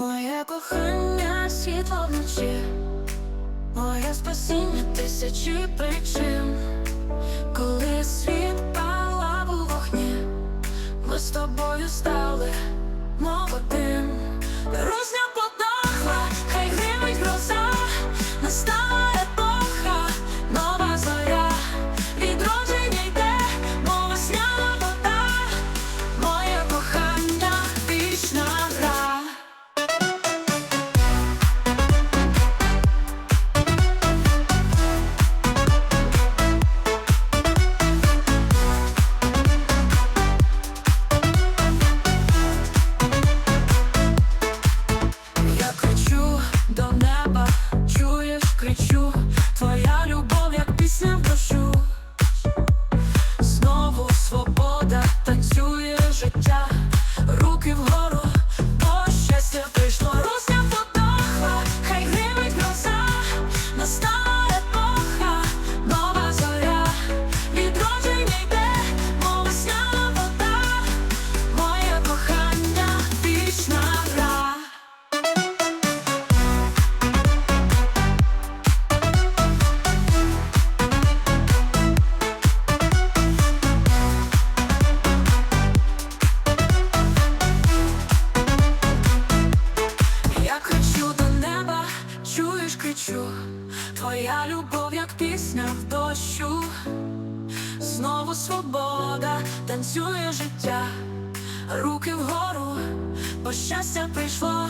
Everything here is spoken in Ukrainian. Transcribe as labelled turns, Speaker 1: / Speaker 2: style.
Speaker 1: Моє кохання світло вночі, моє спасіння тисячі причин, коли світ палав у вогні, ми з тобою стали мов кричу, твоя любов, як пісня в дощу, знову свобода, танцює життя, руки вгору, бо щастя прийшло,